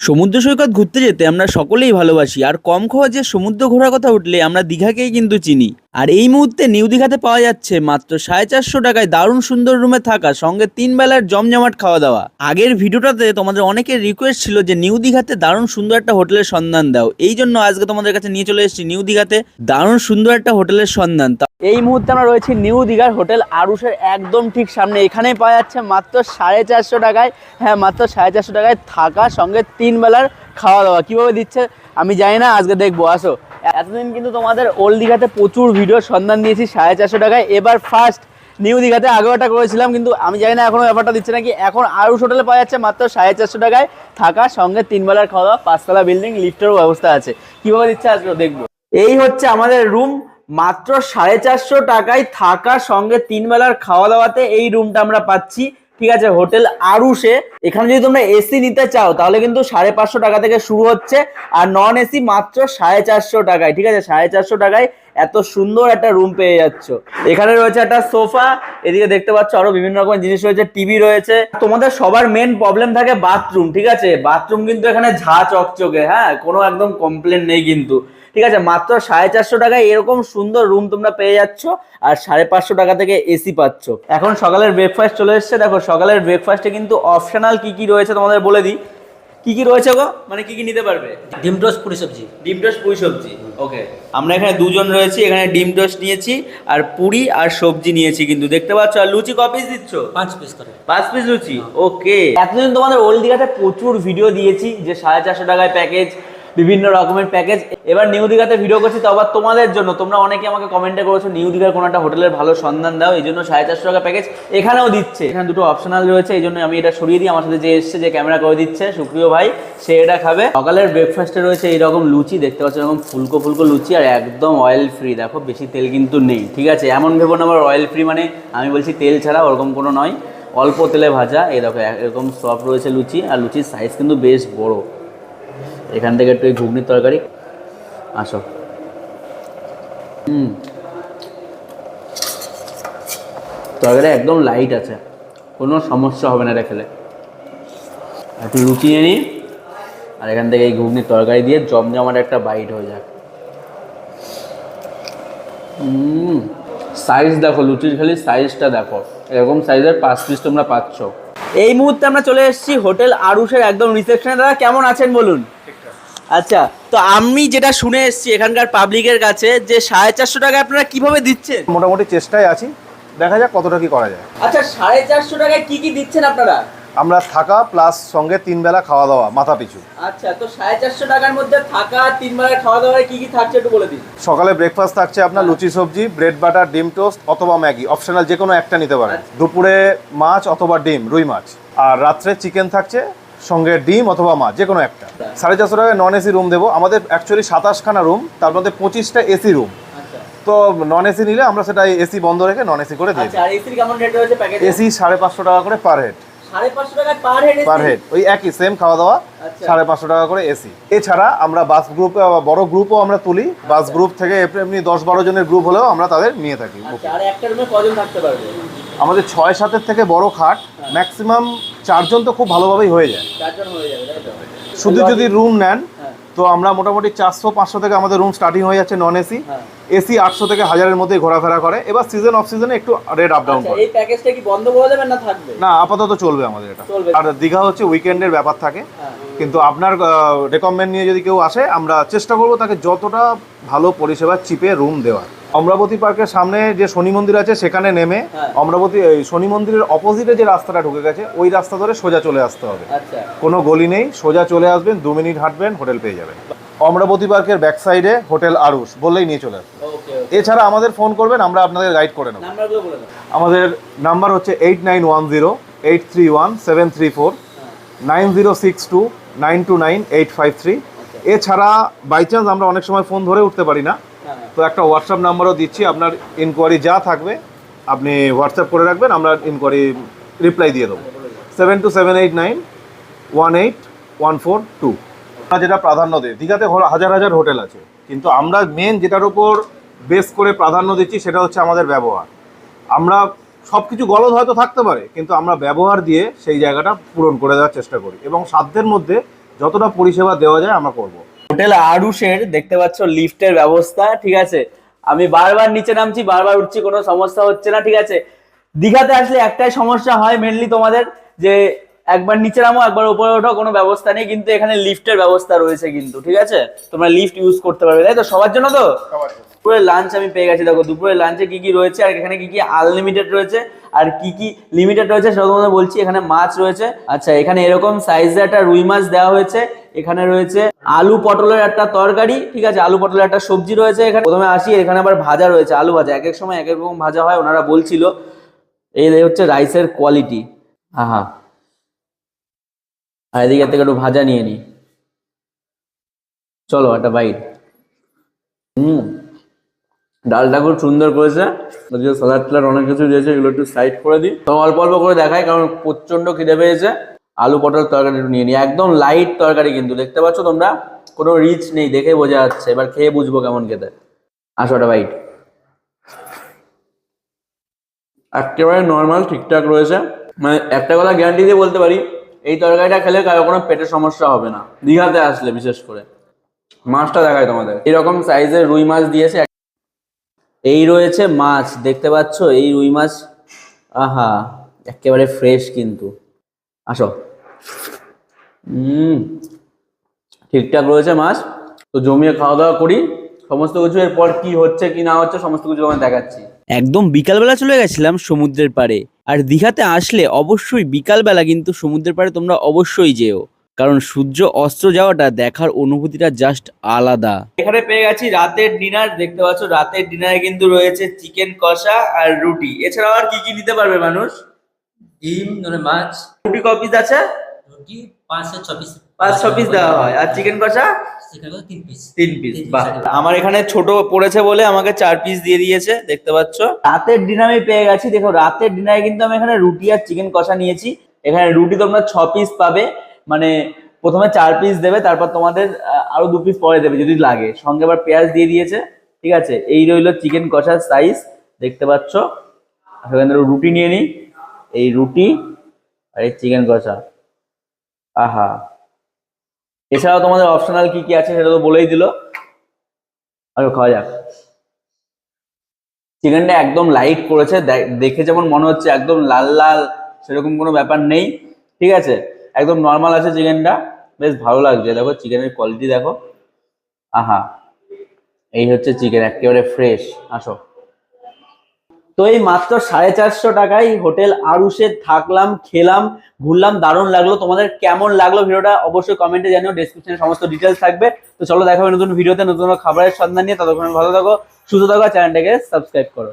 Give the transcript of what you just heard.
সমুদ্র সৈকত ঘুরতে যেতে আমরা সকলেই ভালোবাসি, আর কম খরচে সমুদ্র ঘোরার কথা উঠলে আমরা দীঘাকেই কিন্তু চিনি। আর এই মুহূর্তে নিউ দীঘাতে পাওয়া যাচ্ছে মাত্র সাড়ে চারশো টাকায় দারুণ সুন্দর রুমে থাকা, সঙ্গে তিন বেলার জমজমাট খাওয়া দাওয়া। আগের ভিডিওটাতে তোমাদের অনেকের রিকোয়েস্ট ছিল যে নিউ দীঘাতে দারুণ সুন্দর একটা হোটেলের সন্ধান দাও। এই জন্য আজকে তোমাদের কাছে নিয়ে চলে এসেছি নিউ দীঘাতে দারুণ সুন্দর একটা হোটেলের সন্ধান। এই মুহূর্তে আমরা রয়েছি নিউ দীঘার হোটেল আরুষের একদম ঠিক সামনে। এখানেই পাওয়া যাচ্ছে মাত্র সাড়ে চারশো টাকায় হ্যাঁ মাত্র সাড়ে চারশো টাকায় থাকা, সঙ্গে তিন বেলার খাওয়া দাওয়া। কীভাবে দিচ্ছে আমি জানি না, আজকে দেখব। আসো। এতদিন কিন্তু তোমাদের ওল্ড দীঘাতে প্রচুর ভিডিওর সন্ধান দিয়েছি, সাড়ে চারশো টাকায়। এবার ফার্স্ট নিউ দীঘাতে আগেও একটা করেছিলাম, কিন্তু আমি জানি না এখনও ব্যাপারটা দিচ্ছে নাকি। এখন আরুষ হোটেলে পাওয়া যাচ্ছে মাত্র সাড়ে চারশো টাকায়। থাকা, সঙ্গে তিন বেলার খাওয়া দাওয়া পাঁচতলা বিল্ডিং লিফটেরও ব্যবস্থা আছে। কীভাবে দিচ্ছে আজকে দেখব। এই হচ্ছে আমাদের রুম মাত্র সাড়ে চারশো টাকায় থাকা, সঙ্গে তিন বেলার খাওয়া দাওয়াতে এই রুমটা আমরা পাচ্ছি। ঠিক আছে, হোটেল আরুষে এখানে যদি তোমরা এসি নিতে চাও, তাহলে কিন্তু সাড়ে পাঁচশো টাকা থেকে শুরু হচ্ছে, আর নন এসি মাত্র সাড়ে চারশো টাকায়, ঠিক আছে? সাড়ে চারশো টাকায় এত সুন্দর একটা রুম পেয়ে যাচ্ছ। এখানে রয়েছে একটা সোফা এদিকে দেখতে পাচ্ছ আরও বিভিন্ন রকমের জিনিস রয়েছে টিভি রয়েছে। তোমাদের সবার মেন প্রবলেম থাকে বাথরুম ঠিক আছে? বাথরুম কিন্তু এখানে ঝা চকচকে হ্যাঁ? কোনো একদম কমপ্লেন নেই কিন্তু। ঠিক আছে, মাত্র সাড়ে চারশো টাকায় এরকম সুন্দর রুম তোমরা পেয়ে যাচ্ছ, আর সাড়ে পাঁচশো টাকা থেকে এসি পাচ্ছ। এখন সকালের ব্রেকফাস্ট চলে এসছে। দেখো, সকালের ব্রেকফাস্টে কিন্তু অপশনাল কি কি রয়েছে তোমাদের বলে দিই। কি কি রয়েছে গো? মানে কি কি নিতে পারবে? ডিম টোস্ট পুরি সবজি। ডিম টোস্ট পুরি সবজি ওকে আমরা এখানে দুজন রয়েছি এখানে ডিম টোস্ট নিয়েছি আর পুরি আর সবজি নিয়েছি কিন্তু। দেখতে পাচ্ছ আর লুচি ক পিস দিচ্ছ? পাঁচ পিস করে। পাঁচ পিস লুচি ওকে এতদিন তোমাদের ওল্ড দিঘাতে প্রচুর ভিডিও দিয়েছি যে সাড়ে চারশো টাকায় প্যাকেজ বিভিন্ন রকমের প্যাকেজ এবার নিউ দীঘাতে ভিডিও করছি, তো আবার তোমাদের জন্য। তোমরা অনেকে আমাকে কমেন্টে করেছ, নিউ দীঘার কোনো একটা হোটেলের ভালো সন্ধান দাও, এই জন্য সাড়ে চারশো টাকা প্যাকেজ এখানেও দিচ্ছে। এখানে দুটো অপশনাল রয়েছে, এই জন্য আমি এটা সরিয়ে দিই। আমার সাথে যে এসছে, যে ক্যামেরা করে দিচ্ছে, সুপ্রিয় ভাই, সে এটা খাবে। সকালের ব্রেকফাস্টে রয়েছে এইরকম লুচি, দেখতে পাচ্ছ এরকম ফুলকো ফুলকো লুচি, আর একদম অয়েল ফ্রি দেখো, বেশি তেল কিন্তু নেই, ঠিক আছে? এমন ভেবো না আমার অয়েল ফ্রি মানে আমি বলছি তেল ছাড়া ওরকম কোনো নয়। অল্প তেলে ভাজা দেখো, এরকম সফট রয়েছে লুচি, আর লুচির সাইজ কিন্তু বেশ বড়। এখান থেকে একটু এই ঘুগনির তরকারি। আসো। হুম। তরকারি একদম লাইট আছে। কোনো সমস্যা হবে না এটা খেলে। একটু লুচি নিয়ে নিই। আর এখান থেকে এই ঘুগনির তরকারি দিয়ে জমজমাট একটা বাইট হয়ে যাক। সাইজ দেখো, লুচির খালি সাইজটা দেখো। এরকম সাইজের পাঁচ পিস তোমরা পাচ্ছ। এই মুহূর্তে আমরা চলে এসেছি হোটেল আরুষের একদম রিসেপশনে দাদা, কেমন আছেন বলুন? আচ্ছা তো আমি যেটা শুনে এসেছি এখানকার পাবলিকের কাছে যে সাড়ে চারশো টাকা আপনারা কীভাবে দিচ্ছেন? মোটামুটি চেষ্টায় আছি। দেখা যাক কতটা কি করা যায়। আচ্ছা সাড়ে চারশো টাকায় কি কি দিচ্ছেন আপনারা? আমরা থাকা প্লাস সঙ্গে তিন বেলা খাওয়া দাওয়া মাথা পিছু। আচ্ছা তো সাড়ে চারশো টাকার মধ্যে থাকা তিন বেলার খাওয়া দাওয়ায় কি কি থাকছে একটু বলে দিন। সকালে ব্রেকফাস্ট থাকছে আপনার লুচি সবজি ব্রেড বাটার ডিম টোস্ট অথবা ম্যাগি অপশনাল যে কোনো একটা নিতে পারেন। আচ্ছা। দুপুরে মাছ অথবা ডিম রুই মাছ। আর রাত্রে চিকেন থাকছে সঙ্গে ডিম অথবা মা যে কোনো একটা। সাড়ে চারশো টাকায় নন এসি রুম দেবো। আমাদের অ্যাকচুয়ালি সাতাশখানা রুম তার মধ্যে পঁচিশটা এসি রুম আচ্ছা। তো নন এসি নিলে আমরা সেটা এসি বন্ধ রেখে নন এসি করে দিই আচ্ছা এসি সাড়ে পাঁচশো টাকা করে পার হেড পার হেড ওই একই সেম খাওয়া দাওয়া আচ্ছা। সাড়ে পাঁচশো টাকা করে এসি এছাড়া আমরা বাস গ্রুপে বড় গ্রুপও আমরা তুলি। বাস গ্রুপ থেকে এমনি- দশ বারো জনের গ্রুপ হলেও আমরা তাদের নিয়ে থাকি। আচ্ছা একটা রুমে কজন থাকতে পারবে? আমাদের ছয় সাতের থেকে বড় খাট ম্যাক্সিমাম চারজন তো খুব ভালোভাবেই হয়ে যায়। শুধু যদি রুম নেন হ্যাঁ। তো আমরা মোটামুটি চারশো পাঁচশো থেকে আমাদের রুম স্টার্টিং হয়ে যাচ্ছে নন এসি। এসি আটশো থেকে হাজারের মধ্যে ঘোরাফেরা করে। এবার সিজন অফ সিজনে একটু রেট আপ ডাউন করে। এই প্যাকেজটা কি বন্ধ করে দেবেন না থাকবে? না আপাতত চলবে আমাদের এটা। আর দীঘা হচ্ছে উইকেন্ডের ব্যাপার থাকে। হ্যাঁ। কিন্তু আপনার রেকমেন্ড নিয়ে যদি কেউ আসে আমরা চেষ্টা করব তাকে যতটা ভালো পরিষেবা চিপে রুম দেওয়ার। অমরাবতী পার্কের সামনে যে শনি মন্দির আছে সেখানে নেমে হ্যাঁ। অমরাবতী শনি মন্দিরের অপোজিটে যে রাস্তাটা ঢুকে গেছে ওই রাস্তা ধরে সোজা চলে আসতে হবে। আচ্ছা। কোনো গলি নেই সোজা চলে আসবেন দু মিনিট হাঁটবেন হোটেল পেয়ে যাবেন। অমরাবতী পার্কের ব্যাক সাইডে হোটেল আরুষ বললেই নিয়ে চলে আসবে এছাড়া আমাদের ফোন করবেন আমরা আপনাদের গাইড করে নেব। আমাদের নাম্বার হচ্ছে eight nine one zero eight three one seven three four nine zero six two nine two nine eight five three. এছাড়া বাই চান্স আমরা অনেক সময় ফোন ধরে উঠতে পারি না। তো একটা হোয়াটসঅ্যাপ নাম্বারও দিচ্ছি, আপনার ইনকোয়ারি যা থাকবে, আপনি হোয়াটসঅ্যাপ করে রাখবেন, আমরা ইনকোয়ারি রিপ্লাই দিয়ে দেবো। Seven two seven eight nine one eight one four two আমরা যেটা প্রাধান্য দিই, দীঘাতে হাজার হাজার হোটেল আছে, কিন্তু আমরা মেন যেটার উপর বেস করে প্রাধান্য দিচ্ছি, সেটা হচ্ছে আমাদের ব্যবহার। আমরা সব কিছু গলদ হয়তো থাকতে পারে, কিন্তু আমরা ব্যবহার দিয়ে সেই জায়গাটা পূরণ করে দেওয়ার চেষ্টা করি, এবং সাধ্যের মধ্যে যতটা পরিষেবা দেওয়া যায় আমরা করব। হোটেল আরুষের দেখতে পাচ্ছ লিফটের ব্যবস্থা, ঠিক আছে? আমি বারবার নিচে নামছি, বারবার উঠছি, কোনো সমস্যা হচ্ছে না, ঠিক আছে? দীঘাতে আসলে একটাই সমস্যা হয় মেনলি তোমাদের, যে একবার নিচে নামো, একবার উপরে ওঠো, কোনো ব্যবস্থা নেই, কিন্তু এখানে লিফটের ব্যবস্থা রয়েছে কিন্তু, ঠিক আছে? তোমরা লিফট ইউজ করতে পারবে, তাই তো? সবার জন্য তো? দুপুরের লাঞ্চ আমি পেয়ে গেছি। দেখো, দুপুরের লাঞ্চে কি কি রয়েছে আর এখানে কি কি আনলিমিটেড রয়েছে আর কি কি লিমিটেড রয়েছে সেটা তোমাদের বলছি। এখানে মাছ রয়েছে। আচ্ছা এখানে এরকম সাইজের একটা রুই মাছ দেওয়া হয়েছে। এখানে রয়েছে আলু পটলের একটা তরকারি, ঠিক আছে? আলু পটলের একটা সবজি রয়েছে এখানে। প্রথমে আসি, এখানে আবার ভাজা রয়েছে, আলু ভাজা। এক এক সময় এক এক রকম ভাজা হয়, ওনারা বলছিল। এই হচ্ছে রাইসের কোয়ালিটি হ্যাঁ হ্যাঁ আর এদিকে থেকে একটু ভাজা নিয়ে নি। চলো, একটা বাইট হুম। ডালটা খুব সুন্দর করেছে। সালাদ টালাদ অনেক কিছু দিয়েছে, এগুলো একটু সাইড করে দিই। তো অল্প অল্প করে দেখাই, কারণ প্রচণ্ড খিদে পেয়েছে। আলু পটল তরকারি একটু নিয়ে নিই। একদম লাইট তরকারি কিন্তু, দেখতে পাচ্ছ তোমরা? কোনো রিচ নেই দেখে বোঝা যাচ্ছে। এবার খেয়ে বুঝব কেমন খেতে। আসো একটা বাইট একেবারে নর্মাল ঠিকঠাক রয়েছে। মানে একটা কথা গ্যারান্টি দিয়ে বলতে পারি, এই তরকারিটা খেলে কারও কোনো পেটের সমস্যা হবে না। দীঘাতে আসলে, বিশেষ করে। মাছটা দেখায় তোমাদের। এরকম সাইজের রুই মাছ দিয়েছে এই রয়েছে মাছ, দেখতে পাচ্ছ? এই রুই মাছ, আহা, একেবারে ফ্রেশ কিন্তু। আসো। হুম ঠিকঠাক রয়েছে মাছ। তো জমিয়ে খাওয়া দাওয়া করি। সমস্ত কিছু, এরপর কি হচ্ছে, কি না হচ্ছে, সমস্ত কিছু আমি দেখাচ্ছি। একদম বিকালবেলা চলে গেছিলাম সমুদ্রের পাড়ে। আর দীঘাতে আসলে অবশ্যই বিকালবেলা কিন্তু সমুদ্রের পাড়ে তোমরা অবশ্যই যেও। কারণ সূর্য অস্ত্র যাওয়াটা দেখার অনুভূতিটা জাস্ট আলাদা। এখানে পেয়ে গেছি রাতের ডিনার দেখতে পাচ্ছ রাতের ডিনারে কিন্তু রয়েছে চিকেন কষা আর রুটি। এছাড়াও আর কি কি নিতে পারবে মানুষ? ডিম ধরে মাছ। রুটি ক পিস আছে? রুটি পাঁচশো ছ পিস পাঁচ ছ পিস দেওয়া হয়। আর চিকেন কষা? তিন পিস তিন পিস বাহ। আমার এখানে ছোট পড়েছে বলে আমাকে চার পিস দিয়ে দিয়েছে দেখতে পাচ্ছ। রাতের ডিনার আমি পেয়ে গেছি। দেখো রাতের ডিনারে কিন্তু আমি এখানে রুটি আর চিকেন কষা নিয়েছি। এখানে রুটি তোমরা ছ পিস পাবে। মানে প্রথমে চার পিস দেবে, তারপর তোমাদের আরও দু পিস পরে দেবে যদি লাগে। সঙ্গে আবার পেঁয়াজ দিয়ে দিয়েছে, ঠিক আছে? এই রইল চিকেন কষার সাইজ দেখতে পাচ্ছ? সেখানে রুটি নিয়ে নিই। এই রুটি আর এই চিকেন কষা। আহা! এছাড়াও তোমাদের অপশনাল কি কি আছে সেটা তো বলেই দিল। আরও খাওয়া যাক। চিকেনটা একদম লাইট করেছে দেখে যেমন মনে হচ্ছে একদম লাল লাল, সেরকম কোনো ব্যাপার নেই, ঠিক আছে? একদম নর্মাল আছে চিকেনটা বেশ ভালো লাগছে। দেখো চিকেনের কোয়ালিটি দেখো। আহা, এই হচ্ছে চিকেন একেবারে ফ্রেশ আসো। তো এই মাত্র সাড়ে চারশো টাকায় হোটেল আরুষে থাকলাম, খেলাম, ঘুরলাম, দারুণ লাগল। তোমাদের কেমন লাগল ভিডিওটা অবশ্যই কমেন্টে জানিও। ডেসক্রিপশনে সমস্ত ডিটেলস থাকবে। তো চলো দেখা নতুন ভিডিওতে নতুন খাবারের সন্ধান নিয়ে। ততক্ষণ ভালো থাকো, সুস্থ থাকো চ্যানেলটাকে সাবস্ক্রাইব করো।